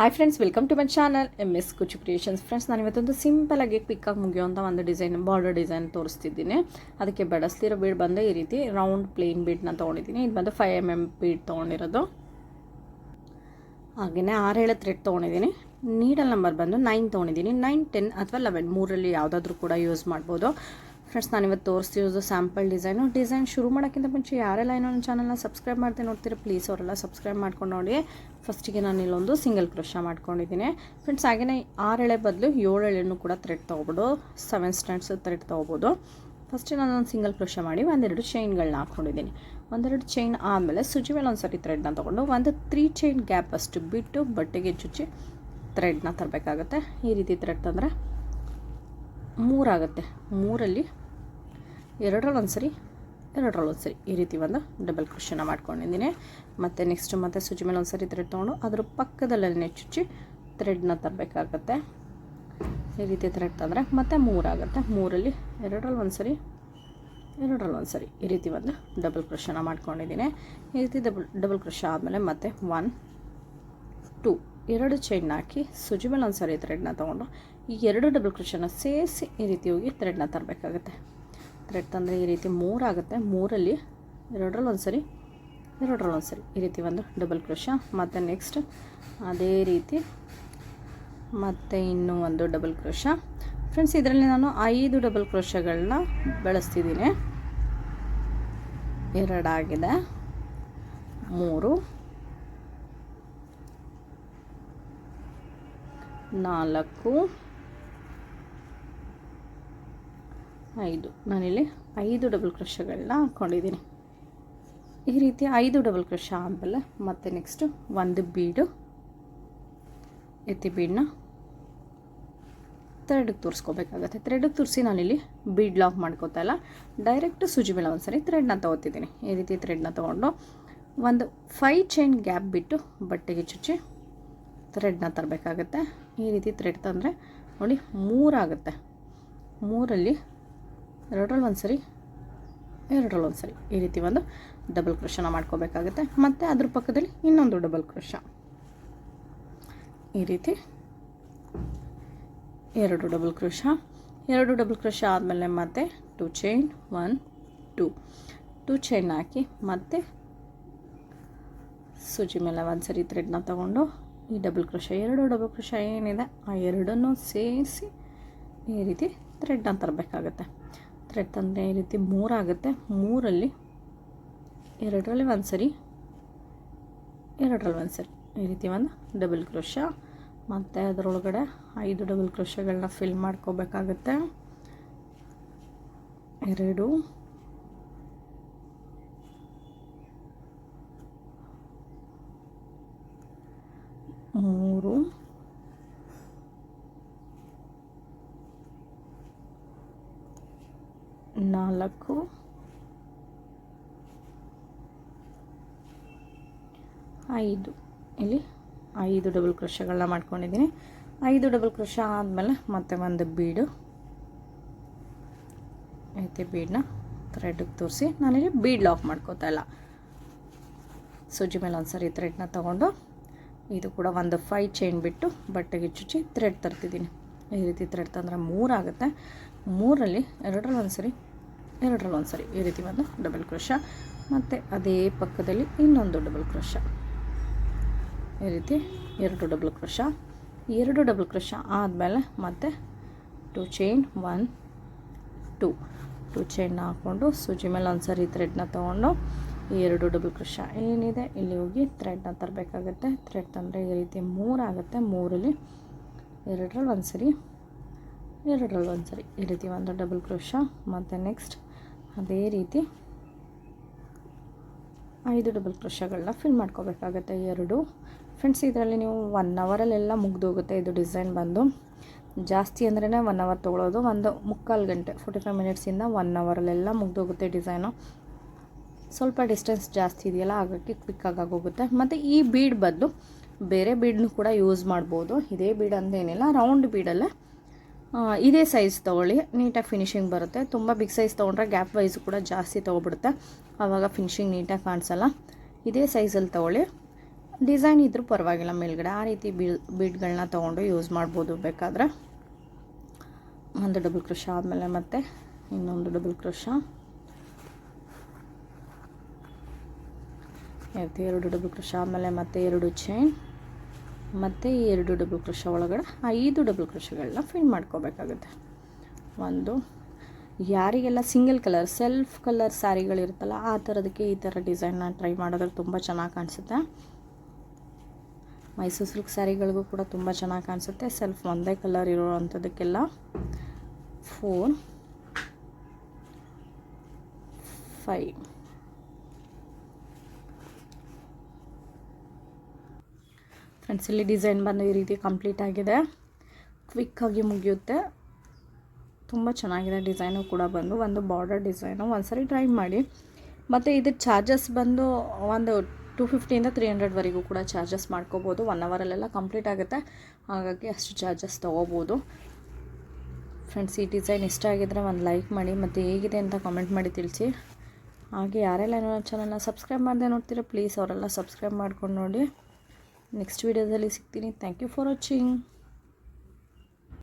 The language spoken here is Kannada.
Hi friends welcome to my channel M S Kuchu creations friends ನಾನು ಇವತ್ತೊಂದು ಸಿಂಪಲಾಗಿ ಕ್ವಿಕ್ಕಾಗಿ ಮುಗಿಯುವಂಥ ಒಂದು ಡಿಸೈನ್ ಬಾರ್ಡರ್ ಡಿಸೈನ್ ತೋರಿಸ್ತಿದ್ದೀನಿ. ಅದಕ್ಕೆ ಬೆಳೆಸ್ತಿರೋ ಬೀಡ್ ಬಂದು ಈ ರೀತಿ ರೌಂಡ್ ಪ್ಲೇನ್ ಬೀಡ್ನ ತೊಗೊಂಡಿದ್ದೀನಿ. ಇದು ಬಂದು ಫೈವ್ ಎಂ ಎಂ ಬೀಡ್ ತೊಗೊಂಡಿರೋದು. ಹಾಗೆಯೇ ಆರೇಳು ಥ್ರೆಡ್ ತೊಗೊಂಡಿದ್ದೀನಿ. ನೀಡಲ್ ನಂಬರ್ ಬಂದು ನೈನ್ ತೊಗೊಂಡಿದ್ದೀನಿ. ನೈನ್ ಟೆನ್ ಅಥವಾ ಲೆವೆನ್ ಮೂರಲ್ಲಿ ಯಾವುದಾದ್ರೂ ಕೂಡ ಯೂಸ್ ಮಾಡ್ಬೋದು. ಫ್ರೆಂಡ್ಸ್ ನಾನು ಇವತ್ತು ತೋರಿಸ್ತಿರೋದು ಸ್ಯಾಂಪಲ್ ಡಿಸೈನು. ಡಿಸೈನ್ ಶುರು ಮಾಡೋಕ್ಕಿಂತ ಮುಂಚೆ ಯಾರೆಲ್ಲ ಏನೋ ನನ್ನ ಚಾನಲ್ನ ಸಬ್ಸ್ಕ್ರೈಬ್ ಮಾಡ್ತೀನಿ ನೋಡ್ತೀರ ಪ್ಲೀಸ್ ಅವರೆಲ್ಲ ಸಬ್ಸ್ಕ್ರೈಬ್ ಮಾಡ್ಕೊಂಡು ನೋಡಿ. ಫಸ್ಟಿಗೆ ನಾನು ಇಲ್ಲೊಂದು ಸಿಂಗಲ್ ಕ್ರೋಶ ಮಾಡ್ಕೊಂಡಿದ್ದೀನಿ. ಫ್ರೆಂಡ್ಸ್ ಹಾಗೆಯೇ ಆರು ಎಳೆ ಬದಲು ಏಳು ಎಳೆನೂ ಕೂಡ ಥ್ರೆಡ್ ತೊಗೊಬೋದು. ಸೆವೆನ್ ಸ್ಟ್ಯಾಂಡ್ಸ್ ಥ್ರೆಡ್ ತೊಗೊಬೋದು. ಫಸ್ಟ್ ನಾನು ಒಂದು ಸಿಂಗಲ್ ಕ್ರೋಶ ಮಾಡಿ, ಒಂದೆರಡು ಚೈನ್ಗಳನ್ನ ಹಾಕ್ಕೊಂಡಿದ್ದೀನಿ ಒಂದೆರಡು ಚೈನ್ ಆದಮೇಲೆ ಸುಜಿ ಮೇಲೆ ಒಂದು ಸರಿ ಥ್ರೆಡ್ನ ತೊಗೊಂಡು, ಒಂದು ತ್ರೀ ಚೈನ್ ಗ್ಯಾಪ್ ಅಷ್ಟು ಬಿಟ್ಟು ಬಟ್ಟೆಗೆ ಚುಚ್ಚಿ ಥ್ರೆಡ್ನ ತರಬೇಕಾಗತ್ತೆ. ಈ ರೀತಿ ಥ್ರೆಡ್ ತಂದರೆ ಮೂರಾಗುತ್ತೆ. ಮೂರಲ್ಲಿ ಎರಡರಲ್ಲಿ ಒಂದು ಸರಿ ಎರಡರಲ್ಲಿ ಒಂದು ಸರಿ ಈ ರೀತಿ ಒಂದು ಡಬಲ್ ಕ್ರೋಶನ ಮಾಡ್ಕೊಂಡಿದ್ದೀನಿ. ಮತ್ತು ನೆಕ್ಸ್ಟ್ ಮತ್ತೆ ಸುಜಿ ಮೇಲೆ ಒಂದು ಸರಿ ಥ್ರೆಡ್ ತೊಗೊಂಡು ಅದ್ರ ಪಕ್ಕದಲ್ಲೇ ಚುಚ್ಚಿ ಥ್ರೆಡ್ನ ತರಬೇಕಾಗತ್ತೆ. ಈ ರೀತಿ ಥ್ರೆಡ್ ತಂದರೆ ಮತ್ತೆ ಮೂರಾಗುತ್ತೆ. ಮೂರಲ್ಲಿ ಎರಡರಲ್ಲಿ ಒಂದು ಸರಿ ಎರಡರಲ್ಲಿ ಒಂದು ಸರಿ ಈ ರೀತಿ ಒಂದು ಡಬಲ್ ಕ್ರೋಶನ ಮಾಡ್ಕೊಂಡಿದ್ದೀನಿ. ಈ ರೀತಿ ಡಬಲ್ ಡಬಲ್ ಕ್ರೋಶ ಆದಮೇಲೆ ಮತ್ತೆ ಒನ್ ಟೂ ಎರಡು ಚೈನ್ ಹಾಕಿ ಸುಜಿ ಮೇಲೆ ಒಂದು ಸಾರಿ ಥ್ರೆಡ್ನ ತೊಗೊಂಡು ಈ ಎರಡು ಡಬಲ್ ಕ್ರೋಶನ ಸೇರಿಸಿ ಈ ರೀತಿ ಹೋಗಿ ಥ್ರೆಡ್ನ ತರಬೇಕಾಗುತ್ತೆ. ಥ್ರೆಡ್ ತಂದರೆ ಈ ರೀತಿ ಮೂರಾಗುತ್ತೆ ಮೂರಲ್ಲಿ ಎರಡರಲ್ಲಿ ಒಂದು ಸರಿ ಎರಡರಲ್ಲಿ ಒಂದು ಸರಿ ಈ ರೀತಿ ಒಂದು ಡಬಲ್ ಕ್ರೋಶ ಮತ್ತು ನೆಕ್ಸ್ಟ್ ಅದೇ ರೀತಿ ಮತ್ತು ಇನ್ನೂ ಒಂದು ಡಬಲ್ ಕ್ರೋಶ ಫ್ರೆಂಡ್ಸ್ ಇದರಲ್ಲಿ ನಾನು ಐದು ಡಬಲ್ ಕ್ರೋಶಗಳನ್ನ ಬಳಸ್ತಿದ್ದೀನಿ. ಎರಡಾಗಿದೆ. ಮೂರು ನಾಲ್ಕು, ಐದು. ನಾನಿಲ್ಲಿ ಐದು ಡಬಲ್ ಕ್ರಷಗಳನ್ನ ಹಾಕ್ಕೊಂಡಿದ್ದೀನಿ ಈ ರೀತಿ ಐದು ಡಬಲ್ ಕ್ರಷ ಆದಮೇಲೆ ಮತ್ತೆ ನೆಕ್ಸ್ಟು ಒಂದು ಬೀಡು, ಎತ್ತಿ ಬೀಡನ್ನ ಥ್ರೆಡ್ಗೆ ತೋರಿಸ್ಕೋಬೇಕಾಗತ್ತೆ. ಥ್ರೆಡ್ಗೆ ತೋರಿಸಿ ನಾನಿಲ್ಲಿ ಬೀಡ್ ಲಾಕ್ ಮಾಡ್ಕೋತಾ ಇಲ್ಲ. ಡೈರೆಕ್ಟ್ ಸುಜಿ ಮೇಲೆ ಒಂದು ಸರಿ ಥ್ರೆಡ್ನ ತೊಗೋತಿದ್ದೀನಿ. ಈ ರೀತಿ ಥ್ರೆಡ್ನ ತೊಗೊಂಡು ಒಂದು ಫೈ ಚೈನ್ ಗ್ಯಾಪ್ ಬಿಟ್ಟು ಬಟ್ಟೆಗೆ ಚುಚ್ಚಿ ಥ್ರೆಡ್ನ ತರಬೇಕಾಗತ್ತೆ. ಈ ರೀತಿ ಥ್ರೆಡ್ ತಂದರೆ ನೋಡಿ ಮೂರಾಗುತ್ತೆ ಮೂರಲ್ಲಿ ಎರಡರಲ್ಲಿ ಒಂದು ಸರಿ ಎರಡರಲ್ಲಿ ಒಂದು ಸರಿ ಈ ರೀತಿ ಒಂದು ಡಬಲ್ ಕ್ರೋಶನ ಮಾಡ್ಕೋಬೇಕಾಗುತ್ತೆ. ಮತ್ತು ಅದ್ರ ಪಕ್ಕದಲ್ಲಿ ಇನ್ನೊಂದು ಡಬಲ್ ಕ್ರೋಶ ಈ ರೀತಿ ಎರಡು ಡಬಲ್ ಕ್ರೋಶ ಎರಡು ಡಬಲ್ ಕ್ರೋಶ ಆದಮೇಲೆ ಮತ್ತೆ two chain one two two chain ಹಾಕಿ ಮತ್ತೆ ಸೂಜಿ ಮೇಲೆ ಒಂದು ಸರಿ ಥ್ರೆಡ್ನ ತೊಗೊಂಡು ಈ ಡಬಲ್ ಕ್ರೋಶ ಎರಡು ಡಬಲ್ ಕ್ರೋಶ ಏನಿದೆ, ಆ ಎರಡನ್ನೂ ಸೇರಿಸಿ ಈ ರೀತಿ ಥ್ರೆಡ್ನ ತರಬೇಕಾಗತ್ತೆ. ಥ್ರೆಡ್ ತಂದರೆ ಈ ರೀತಿ ಮೂರಾಗುತ್ತೆ ಮೂರಲ್ಲಿ ಎರಡರಲ್ಲಿ ಒಂದು ಸರಿ, ಎರಡರಲ್ಲಿ ಒಂದು ಸರಿ. ಈ ರೀತಿ ಒಂದು ಡಬಲ್ ಕ್ರೋಶ ಮತ್ತು ಅದರೊಳಗಡೆ ಐದು ಡಬಲ್ ಕ್ರೋಶಗಳನ್ನ ಫಿಲ್ ಮಾಡ್ಕೋಬೇಕಾಗತ್ತೆ. ಎರಡು ಮೂರು ನಾಲ್ಕು. ಐದು. ಇಲ್ಲಿ ಐದು ಡಬಲ್ ಕ್ರೋಶಗಳನ್ನ ಮಾಡ್ಕೊಂಡಿದ್ದೀನಿ. ಐದು ಡಬಲ್ ಕ್ರೋಶ ಆದಮೇಲೆ ಮತ್ತೆ ಒಂದು ಬೀಡು ಐತೆ ಬೀಡನ್ನ ಥ್ರೆಡ್ಗೆ ತೋರಿಸಿ. ನಾನಿಲ್ಲಿ ಬೀಡ್ ಲಾಕ್ ಮಾಡ್ಕೋತಾ ಇಲ್ಲ. ಸೂಜಿ ಮೇಲೆ ಒಂದು ಸರಿ ಥ್ರೆಡ್ನ ತೊಗೊಂಡು ಇದು ಕೂಡ ಒಂದು ಫೈ ಚೈನ್ ಬಿಟ್ಟು ಬಟ್ಟೆಗೆ ಚುಚ್ಚಿ ಥ್ರೆಡ್ ತರ್ತಿದ್ದೀನಿ. ಈ ರೀತಿ ಥ್ರೆಡ್ ತಂದರೆ ಮೂರಾಗುತ್ತೆ ಮೂರಲ್ಲಿ ಎರಡರಲ್ಲಿ ಒಂದು ಸರಿ ಎರಡರಲ್ಲಿ ಒಂದು ಸರಿ ಈ ರೀತಿ ಒಂದು ಡಬಲ್ ಕ್ರೋಶ ಮತ್ತು ಅದೇ ಪಕ್ಕದಲ್ಲಿ ಇನ್ನೊಂದು ಡಬಲ್ ಕ್ರೋಶ ಈ ರೀತಿ ಎರಡು ಡಬಲ್ ಕ್ರೋಶ ಎರಡು ಡಬಲ್ ಕ್ರೋಶ ಆದಮೇಲೆ ಮತ್ತೆ two chain one two two chain ಹಾಕ್ಕೊಂಡು ಸೂಜಿ ಮೇಲೆ ಒಂದು ಸರಿ ಥ್ರೆಡ್ನ ತೊಗೊಂಡು ಎರಡು ಡಬಲ್ ಕ್ರೋಶ ಏನಿದೆ, ಇಲ್ಲಿ ಹೋಗಿ ಥ್ರೆಡ್ನ ತರಬೇಕಾಗತ್ತೆ. ಥ್ರೆಡ್ ತಂದರೆ ಈ ರೀತಿ ಮೂರಾಗುತ್ತೆ ಮೂರಲ್ಲಿ ಎರಡರಲ್ಲಿ ಒಂದು ಸರಿ, ಎರಡರಲ್ಲಿ ಒಂದು ಸರಿ ಈ ರೀತಿ ಒಂದು ಡಬಲ್ ಕ್ರೋಶ ಮತ್ತು ನೆಕ್ಸ್ಟ್ ಅದೇ ರೀತಿ ಐದು ಡಬಲ್ ಕ್ರೋಶಗಳನ್ನ ಫಿಲ್ ಮಾಡ್ಕೋಬೇಕಾಗತ್ತೆ ಎರಡು. ಫ್ರೆಂಡ್ಸ್ ಇದರಲ್ಲಿ ನೀವು ಒನ್ ಅವರಲ್ಲೆಲ್ಲ ಮುಗ್ದೋಗುತ್ತೆ ಇದು ಡಿಸೈನ್ ಬಂದು. ಜಾಸ್ತಿ ಅಂದ್ರೇ ಒನ್ ಅವರ್ ತೊಗೊಳೋದು. ಒಂದು ಮುಕ್ಕಾಲು ಗಂಟೆ ಫೋರ್ಟಿ ಫೈವ್ ಮಿನಿಟ್ಸಿಂದ ಒನ್ ಅವರಲ್ಲೆಲ್ಲ ಮುಗ್ದೋಗುತ್ತೆ ಡಿಸೈನು ಸ್ವಲ್ಪ ಡಿಸ್ಟೆನ್ಸ್ ಜಾಸ್ತಿ ಇದೆಯಲ್ಲ, ಹಾಗಾಗಿ ಕ್ವಿಕ್ಕಾಗಿ ಹೋಗುತ್ತೆ ಮತ್ತು ಈ ಬೀಡ್ ಬದಲು ಬೇರೆ ಬೀಡನ್ನು ಕೂಡ ಯೂಸ್ ಮಾಡ್ಬೋದು. ಇದೇ ಬೀಡ್ ಅಂತೇನಿಲ್ಲ ರೌಂಡ್ ಬೀಡಲ್ಲೇ ಇದೇ ಸೈಜ್ ತೊಗೊಳ್ಳಿ. ನೀಟಾಗಿ ಫಿನಿಶಿಂಗ್ ಬರುತ್ತೆ. ತುಂಬ ಬಿಗ್ ಸೈಜ್ ತೊಗೊಂಡ್ರೆ ಗ್ಯಾಪ್ ವೈಸ್ ಕೂಡ ಜಾಸ್ತಿ ತೊಗೊಬಿಡುತ್ತೆ. ಆವಾಗ ಫಿನಿಶಿಂಗ್ ನೀಟಾಗಿ ಕಾಣಿಸಲ್ಲ. ಇದೇ ಸೈಜಲ್ಲಿ ತೊಗೊಳ್ಳಿ. ಡಿಸೈನ್ ಇದ್ದರೂ ಪರವಾಗಿಲ್ಲ ಮೇಲ್ಗಡೆ. ಆ ರೀತಿ ಬೀಡ್ಗಳನ್ನ ತೊಗೊಂಡು ಯೂಸ್ ಮಾಡ್ಬೋದು ಬೇಕಾದ್ರೆ. ಒಂದು ಡಬಲ್ ಕ್ರೋಶ ಆದಮೇಲೆ ಮತ್ತೆ ಇನ್ನೊಂದು ಡಬಲ್ ಕ್ರೋಶ ಎರಡು ಡಬಲ್ ಕ್ರೋಶ ಆದಮೇಲೆ ಮತ್ತೆ ಎರಡು ಚೈನ್ ಮತ್ತು ಎರಡು ಡಬಲ್ ಕ್ರೋಶ ಒಳಗಡೆ ಐದು ಡಬಲ್ ಕ್ರೋಶಗಳನ್ನ ಫಿಲ್ ಮಾಡ್ಕೋಬೇಕಾಗುತ್ತೆ. ಒಂದು, ಯಾರಿಗೆಲ್ಲ ಸಿಂಗಲ್ ಕಲರ್ ಸೆಲ್ಫ್ ಕಲರ್ ಸ್ಯಾರಿಗಳಿರುತ್ತಲ್ಲ ಆ ಥರದಕ್ಕೆ ಈ ಥರ ಡಿಸೈನ್ನ ಟ್ರೈ ಮಾಡಿದ್ರೆ ತುಂಬ ಚೆನ್ನಾಗಿ ಕಾಣಿಸುತ್ತೆ. ಮೈಸೂರು ಸಿಲ್ಕ್ ಸ್ಯಾರಿಗಳಿಗೂ ಕೂಡ ತುಂಬ ಚೆನ್ನಾಗಿ ಕಾಣಿಸುತ್ತೆ. ಸೆಲ್ಫ್ ಒಂದೇ ಕಲರ್ ಇರೋ ಅಂಥದ್ದಕ್ಕೆಲ್ಲ ಫೋರ್ ಫೈವ್ ಫ್ರೆಂಡ್ಸ್ ಇಲ್ಲಿ ಡಿಸೈನ್ ಬಂದು ಈ ರೀತಿ ಕಂಪ್ಲೀಟ್ ಆಗಿದೆ. ಕ್ವಿಕ್ಕಾಗಿ ಮುಗಿಯುತ್ತೆ. ತುಂಬ ಚೆನ್ನಾಗಿದೆ ಡಿಸೈನು ಕೂಡ ಬಂದು. ಒಂದು ಬಾರ್ಡರ್ ಡಿಸೈನು ಒಂದ್ಸರಿ ಟ್ರೈ ಮಾಡಿ. ಮತ್ತು ಇದು ಚಾರ್ಜಸ್ ಬಂದು ಒಂದು ಟೂ ಫಿಫ್ಟಿಯಿಂದ ತ್ರೀ ಹಂಡ್ರೆಡ್ವರೆಗೂ ಕೂಡ ಚಾರ್ಜಸ್ ಮಾಡ್ಕೋಬೋದು. ಒನ್ ಅವರಲ್ಲೆಲ್ಲ ಕಂಪ್ಲೀಟ್ ಆಗುತ್ತೆ. ಹಾಗಾಗಿ ಅಷ್ಟು ಚಾರ್ಜಸ್ ತೊಗೋಬೋದು. ಫ್ರೆಂಡ್ಸ್ ಈ ಡಿಸೈನ್ ಇಷ್ಟ ಆಗಿದ್ರೆ ಒಂದು ಲೈಕ್ ಮಾಡಿ. ಮತ್ತು ಹೇಗಿದೆ ಅಂತ ಕಾಮೆಂಟ್ ಮಾಡಿ ತಿಳಿಸಿ. ಹಾಗೆ ಯಾರೆಲ್ಲ ನನ್ನ ಚಾನಲ್ನ ಸಬ್ಸ್ಕ್ರೈಬ್ ಮಾಡದೆ ನೋಡ್ತೀರಾ ಪ್ಲೀಸ್ ಅವರೆಲ್ಲ ಸಬ್ಸ್ಕ್ರೈಬ್ ಮಾಡ್ಕೊಂಡು ನೋಡಿ. ನೆಕ್ಸ್ಟ್ ವೀಡಿಯೋದಲ್ಲಿ ಸಿಗ್ತೀನಿ. Thank you for watching